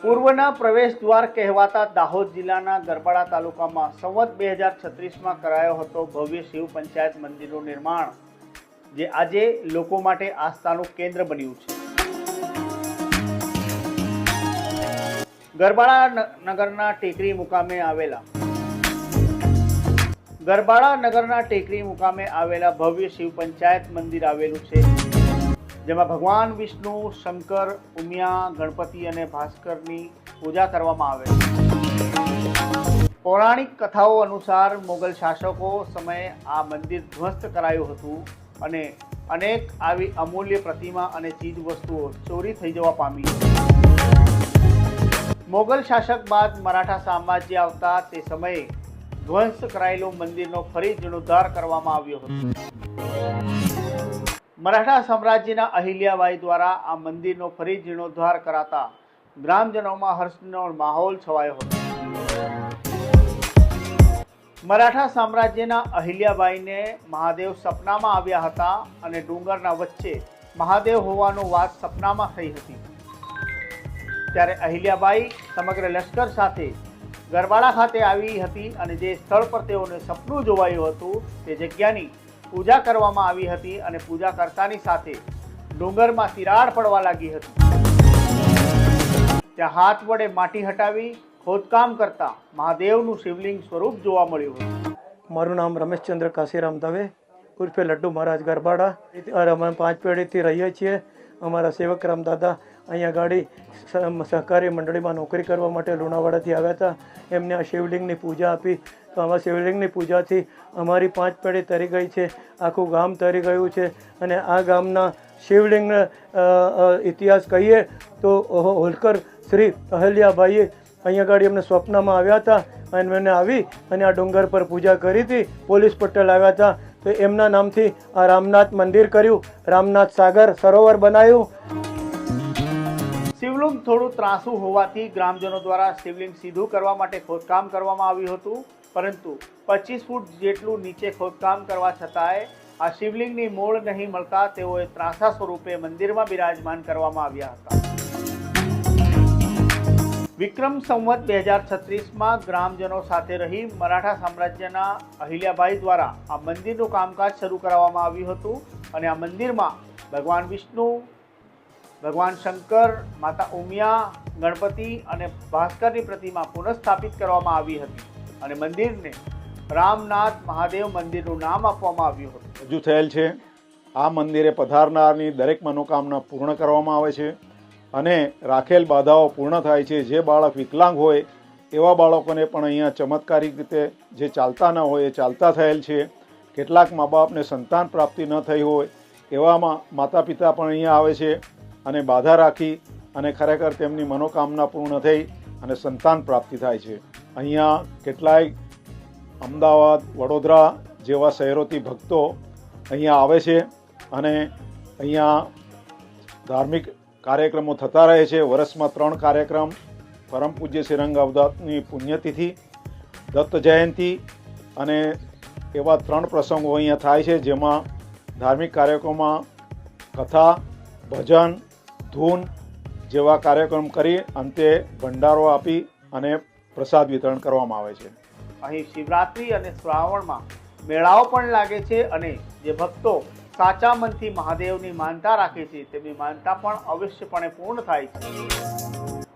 પૂર્વના પ્રવેશ દ્વાર કહેવાતા દાહોદ જિલ્લાના ગરબાડા તાલુકામાં સંવત બે હજાર છત્રીસમાં કરાયો હતો ભવ્ય શિવ પંચાયત મંદિરનું નિર્માણ, જે આજે લોકો માટે આસ્થાનું કેન્દ્ર બન્યું છે. ગરબાડા નગરના ટેકરી મુકામે આવેલા, ગરબાડા નગરના ટેકરી મુકામે આવેલા ભવ્ય શિવ પંચાયત મંદિર આવેલું છે. જેમાં ભગવાન, વિષ્ણુ, શંકર, ઉમિયા, ગણપતિ અને ભાસ્કરની પૂજા કરવામાં આવે છે. પૌરાણિક કથાઓ અનુસાર મોગલ શાસકો સમયે આ મંદિર ધ્વસ્ત કરાયું હતું અને અનેક આવી અમૂલ્ય પ્રતિમા અને ચીજવસ્તુઓ ચોરી થઈ જવા પામી મોગલ શાસક બાદ મરાઠા સામ્રાજ્ય આવતા તે સમયે ધ્વંસ કરાયેલું મંદિરનો ફરી જીર્ણોદ્ધાર કરવામાં આવ્યો હતો. મરાઠા સામ્રાજ્યના અહિલ્યાબાઈ દ્વારા આ મંદિરનો ફરી જીર્ણોદ્ધાર કરાતા ગ્રામજનોમાં હર્ષનો માહોલ છવાયો હતો. મરાઠા સામ્રાજ્યના અહિલ્યાબાઈને મહાદેવ સપનામાં આવ્યા હતા અને ડુંગરના વચ્ચે મહાદેવ હોવાનું વાત સપનામાં થઈ હતી. ત્યારે અહિલ્યાબાઈ સમગ્ર લશ્કર સાથે ગરબાડા ખાતે આવી હતી અને જે સ્થળ પર તેઓને સપનું જોવાયું હતું તે જગ્યાની પૂજા કરવામાં આવી હતી અને પૂજા કરતાની સાથે ડુંગરમાં તિરાડ પડવા લાગી હતી. ત્યાં હાથ વડે માટી હટાવી, ખોદકામ કરતા મહાદેવનું શિવલિંગ સ્વરૂપ જોવા મળ્યું હતું. મારું નામ રમેશચંદ્ર કાશીરામ દવે, ઉર્ફે લડ્ડુ મહારાજ ગરબાડા. અમે પાંચ પેઢીથી રહીએ છીએ. અમારા સેવક રામ દાદા અહીંયા ગાડી સહકારી મંડળીમાં નોકરી કરવા માટે લુણાવાડાથી આવ્યા હતા. એમને આ શિવલિંગની પૂજા આપી. તો આમાં શિવલિંગની પૂજાથી અમારી પાંચ પેઢી તરી ગઈ છે. આખું ગામ તરી ગયું છે. અને આ ગામના શિવલિંગ ઇતિહાસ કહીએ તો હોલકર શ્રી અહલ્યાબાઈએ અહીંયા ગાડી અમને સ્વપ્નમાં આવ્યા હતા. અને મને આવી અને આ ડુંગર પર પૂજા કરી હતી. પોલીસ પટેલ આવ્યા હતા. તો એમના નામથી આ રામનાથ મંદિર કર્યું. રામનાથ સાગર સરોવર બનાવ્યું શિવલિંગ થોડું ત્રાસું હોવાથી ગ્રામજનો દ્વારા શિવલિંગ સીધું કરવા માટે ખોદકામ કરવામાં આવ્યું હતું. પરંતુ પચીસ ફૂટ જેટલું નીચે ખોદકામ કરવા છતાંય આ શિવલિંગની મૂળ નહીં મળતા તેઓએ ત્રાસા સ્વરૂપે મંદિરમાં બિરાજમાન કરવામાં આવ્યા હતા. વિક્રમ સંવત બે હજાર છત્રીસમાં ગ્રામજનો સાથે રહી મરાઠા સામ્રાજ્યના અહિલ્યાબાઈ દ્વારા આ મંદિરનું કામકાજ શરૂ કરાવવામાં આવ્યું હતું અને આ મંદિરમાં ભગવાન વિષ્ણુ, ભગવાન શંકર, માતા ઉમિયા, ગણપતિ અને ભાસ્કરની પ્રતિમા પુનઃસ્થાપિત કરવામાં આવી હતી અને મંદિરને રામનાથ મહાદેવ મંદિરનું નામ આપવામાં આવ્યું હતું. રજૂ થયેલ છે. આ મંદિરે પધારનારની દરેક મનોકામના પૂર્ણ કરવામાં આવે છે. અને રાખેલ બાધાઓ પૂર્ણ થાય છે, જે બાળક વિકલાંગ હોય, એવા બાળકોને પણ અહીંયા ચમત્કારિક રીતે જે ચાલતા ન હોય, એ ચાલતા થયેલ છે. કેટલાક મા બાપને સંતાન પ્રાપ્તિ ન થઈ હોય, એવામાં માતા પિતા પણ અહીંયા આવે છે અને બાધા રાખી અને ખરેખર તેમની મનોકામના પૂર્ણ થઈ અને સંતાન પ્રાપ્તિ થાય છે. અહીંયા કેટલાય અમદાવાદ, વડોદરા જેવા શહેરોથી ભક્તો અહીંયા આવે છે અને અહીંયા ધાર્મિક કાર્યક્રમો થતા રહે છે. વર્ષમાં ત્રણ કાર્યક્રમ. પરમ પૂજ્ય શ્રીરંગ અવતારની પુણ્યતિથિ, દત્ત જયંતિ અને એવા ત્રણ પ્રસંગો અહીંયા થાય છે જેમાં ધાર્મિક કાર્યક્રમોમાં કથા, ભજન, ધૂન જેવા કાર્યક્રમ કરી અંતે ભંડારો આપી અને પ્રસાદ વિતરણ કરવામાં આવે છે. અહીં શિવરાત્રિ અને શ્રાવણમાં મેળાઓ પણ લાગે છે અને જે ભક્તો સાચા મનથી મહાદેવની માનતા રાખે છે તેમની માનતા પણ અવશ્યપણે પૂર્ણ થાય છે.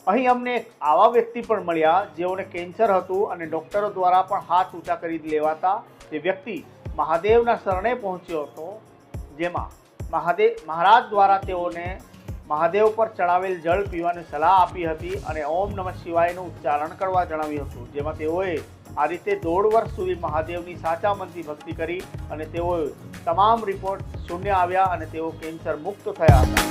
અહીં અમને એક આવા વ્યક્તિ પણ મળ્યા, જેઓને કેન્સર હતું અને ડૉક્ટરો દ્વારા પણ હાથ ઊંચા કરી લેવાતા તે વ્યક્તિ મહાદેવના શરણે પહોંચ્યો હતો, જેમાં મહાદેવ મહારાજ દ્વારા તેઓને મહાદેવ પર ચડાવેલ જળ પીવાની સલાહ આપી હતી અને ઓમ નમઃ શિવાયનું ઉચ્ચારણ કરવા જણાવ્યું હતું, જેમાં તેઓએ આ રીતે દોઢ વર્ષ સુધી મહાદેવની સાચા મનથી ભક્તિ કરી અને તેઓ તમામ રિપોર્ટ શૂન્ય આવ્યા અને તેઓ કેન્સર મુક્ત થયા. હતા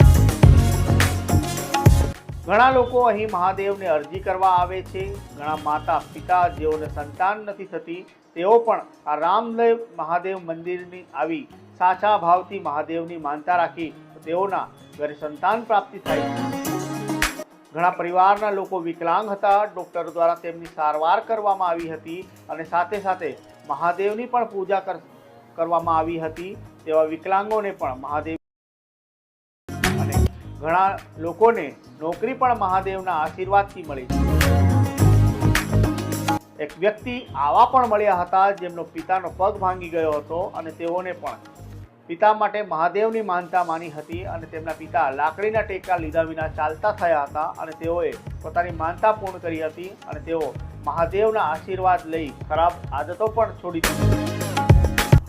ઘણા લોકો અહીં મહાદેવને અરજી કરવા આવે છે. ઘણા માતા, પિતા જેઓને સંતાન નથી થતી, તેઓ પણ આ રામદેવ મહાદેવ મંદિરની આવી સાચા ભાવથી મહાદેવની માનતા રાખી તેઓના ઘરે સંતાન પ્રાપ્તિ થાય. છે ઘણા પરિવારના લોકો વિકલાંગ હતા. ડૉક્ટર દ્વારા તેમની સારવાર કરવામાં આવી હતી અને સાથે સાથે મહાદેવની પણ પૂજા કરવામાં આવી હતી. તેવા વિકલાંગોને પણ મહાદેવ અને ઘણા લોકોને નોકરી પણ મહાદેવના આશીર્વાદથી મળી એક વ્યક્તિ આવા પણ મળ્યા હતા જેમનો પિતાનો પગ ભાંગી ગયો હતો અને તેઓને પણ પિતા માટે મહાદેવની માનતા માની હતી અને તેમના પિતા લાકડીના ટેકા લીધા વિના ચાલતા થયા હતા અને તેઓએ પોતાની માનતા પૂર્ણ કરી હતી અને તેઓ મહાદેવના આશીર્વાદ લઈ ખરાબ આદતો પણ છોડી દીધી.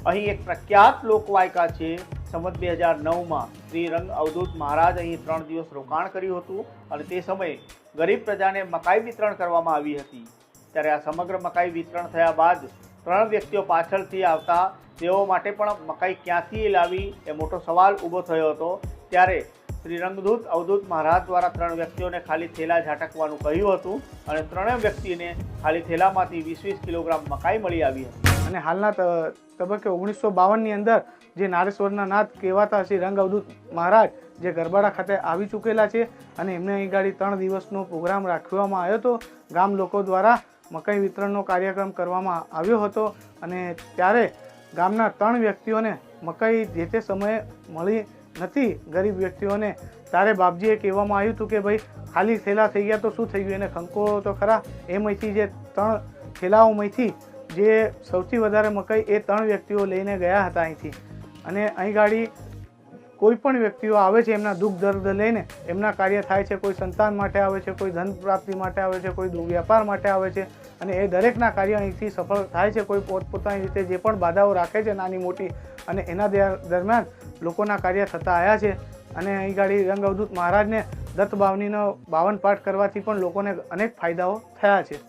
અહીં એક પ્રખ્યાત લોકવાયકા છે. સંવત બે હજાર નવમાં શ્રી રંગ અવધૂત મહારાજ અહીં ત્રણ દિવસ રોકાણ કર્યું હતું અને તે સમયે ગરીબ પ્રજાને મકાઈ વિતરણ કરવામાં આવી હતી. ત્યારે આ સમગ્ર મકાઈ વિતરણ થયા બાદ ત્રણ વ્યક્તિઓ પાછળથી આવતા તેઓ માટે પણ મકાઈ ક્યાંથી લાવી? એ મોટો સવાલ ઊભો થયો હતો. ત્યારે શ્રી રંગદૂત અવધૂત મહારાજ દ્વારા ત્રણ વ્યક્તિઓને ખાલી થેલા ઝાટકવાનું કહ્યું હતું અને ત્રણેય વ્યક્તિને ખાલી થેલામાંથી વીસ વીસ કિલોગ્રામ મકાઈ મળી આવી હતી. અને હાલના તબક્કે ઓગણીસો બાવનની અંદર જે નારેશ્વરના નાથ કહેવાતા શ્રી રંગ અવધૂત મહારાજ જે ગરબાડા ખાતે આવી ચૂકેલા છે અને એમને અહીં ગાડી ત્રણ દિવસનો પ્રોગ્રામ રાખવામાં આવ્યો હતો. ગામ લોકો દ્વારા મકાઈ વિતરણનો કાર્યક્રમ કરવામાં આવ્યો હતો અને ત્યારે ગામના ત્રણ વ્યક્તિઓને મકાઈ જે તે સમયે મળી નથી, ગરીબ વ્યક્તિઓને. ત્યારે બાપજીએ કહેવામાં આવ્યું હતું કે ભાઈ, ખાલી થેલા થઈ ગયા તો શું થઈ ગયું? એને ખંકો તો ખરા. એમાંથી જે ત્રણ થેલાઓમાંથી જે સૌથી વધારે મકાઈ એ ત્રણ વ્યક્તિઓ લઈને ગયા હતા અહીંથી. અને અહીં ગાડી કોઈ પણ વ્યક્તિઓ આવે છે એમના દુઃખ દર્દ લઈને, એમના કાર્ય થાય છે, કોઈ સંતાન માટે આવે છે, કોઈ ધન પ્રાપ્તિ માટે આવે છે, કોઈ વ્યાપાર માટે આવે છે, અને એ દરેકના કાર્ય અહીંથી સફળ થાય છે, કોઈ પોતપોતાની રીતે જે પણ બાધાઓ રાખે છે, નાની મોટી, અને એના દરમિયાન લોકોના કાર્ય થતા આવ્યા છે, અને અહીં ગાડી રંગ અવધૂત મહારાજને દત્ત બાવનીનો બાવન પાઠ કરવાથી પણ લોકોને અનેક ફાયદાઓ થયા છે.